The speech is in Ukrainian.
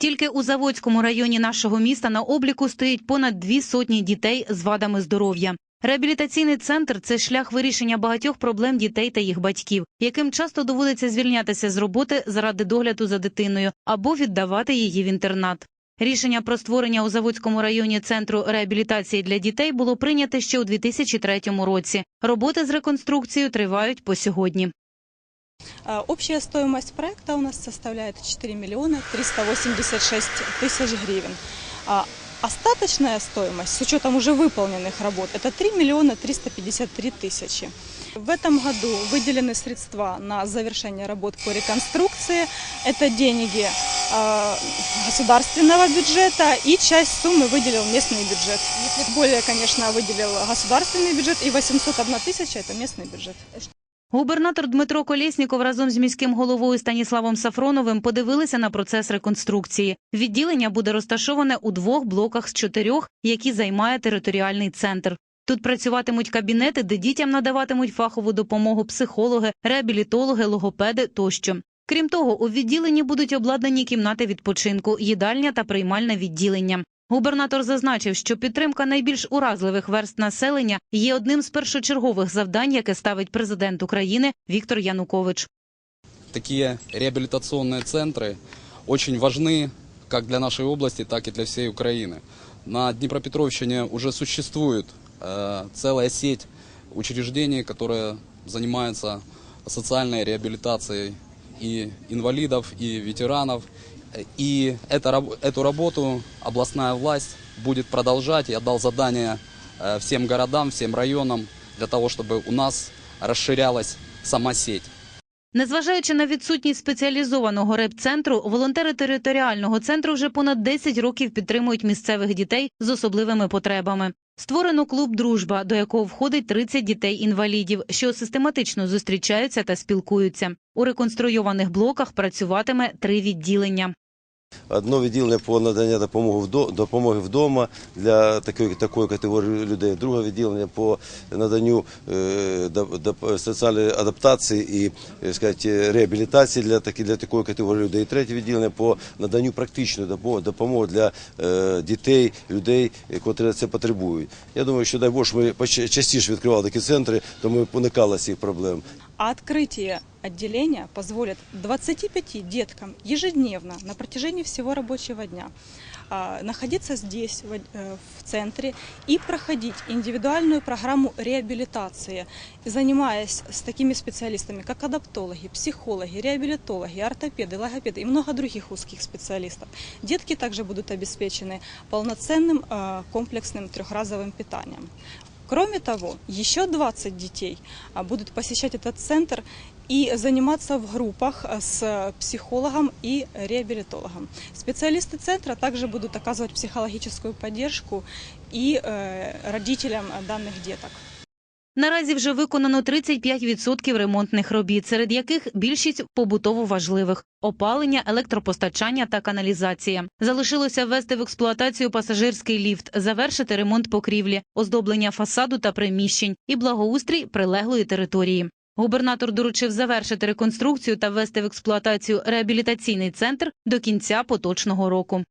Тільки у Заводському районі нашого міста на обліку стоїть понад дві сотні дітей з вадами здоров'я. Реабілітаційний центр це шлях вирішення багатьох проблем дітей та їх батьків, яким часто доводиться звільнятися з роботи заради догляду за дитиною або віддавати її в інтернат. Рішення про створення у Заводському районі центру реабілітації для дітей було прийнято ще у 2003 році. Роботи з реконструкцією тривають по сьогодні. А, Общая стоимость проекта у нас составляет 4 миллиона 386 тысяч гривен. А остаточная стоимость с учетом уже выполненных работ это 3 миллиона 353 тысячи. В этом году выделены средства на завершение работ по реконструкции. Это деньги а, государственного бюджета и часть суммы выделил местный бюджет. Более, конечно, выделил государственный бюджет и 801 тысяча это местный бюджет. Губернатор Дмитро Колєсніков разом з міським головою Станіславом Сафроновим подивилися на процес реконструкції. Відділення буде розташоване у двох блоках з чотирьох, які займає територіальний центр. Тут працюватимуть кабінети, де дітям надаватимуть фахову допомогу психологи, реабілітологи, логопеди тощо. Крім того, у відділенні будуть обладнані кімнати відпочинку, їдальня та приймальне відділення. Губернатор зазначив, що підтримка найбільш уразливих верст населення є одним з першочергових завдань, яке ставить президент України Віктор Янукович. такие реабилитационные центры очень важны как для нашей области, так и для всей Украины. На Днепропетровщине уже существует э, целая сеть учреждений, которые занимаются социальной реабилитацией и инвалидов, и ветеранов. И это, раб- эту работу областная власть будет продолжать. Я дал задание э, всем городам, всем районам для того, чтобы у нас расширялась сама сеть. Незважаючи на відсутність спеціалізованого реп-центру, волонтери територіального центру вже понад 10 років підтримують місцевих дітей з особливими потребами. Створено клуб Дружба, до якого входить 30 дітей-інвалідів, що систематично зустрічаються та спілкуються. У реконструйованих блоках працюватиме три відділення. Одно відділення по наданню допомоги вдома для такої, такої категорії людей, друге відділення по наданню е, соціальної адаптації і е, сказати, реабілітації для, такі, для такої категорії людей. І третє відділення по наданню практичної допо- допомоги для е, дітей, людей, які це потребують. Я думаю, що дай Боже, ми частіше відкривали такі центри, то ми уникали цих проблем. А открытие отделения позволит 25 деткам ежедневно на протяжении всего рабочего дня а, находиться здесь, в, э, в центре, и проходить индивидуальную программу реабилитации, занимаясь с такими специалистами, как адаптологи, психологи, реабилитологи, ортопеды, логопеды и много других узких специалистов. Детки также будут обеспечены полноценным э, комплексным трехразовым питанием. Кроме того, еще 20 детей а, будут посещать этот центр и заниматься в группах а, с психологом и реабилитологом. Специалисты центра также будут оказывать психологическую поддержку и э, родителям а, данных деток. Наразі вже виконано 35% ремонтних робіт, серед яких більшість побутово важливих – опалення, електропостачання та каналізація. Залишилося ввести в експлуатацію пасажирський ліфт, завершити ремонт покрівлі, оздоблення фасаду та приміщень і благоустрій прилеглої території. Губернатор доручив завершити реконструкцію та ввести в експлуатацію реабілітаційний центр до кінця поточного року.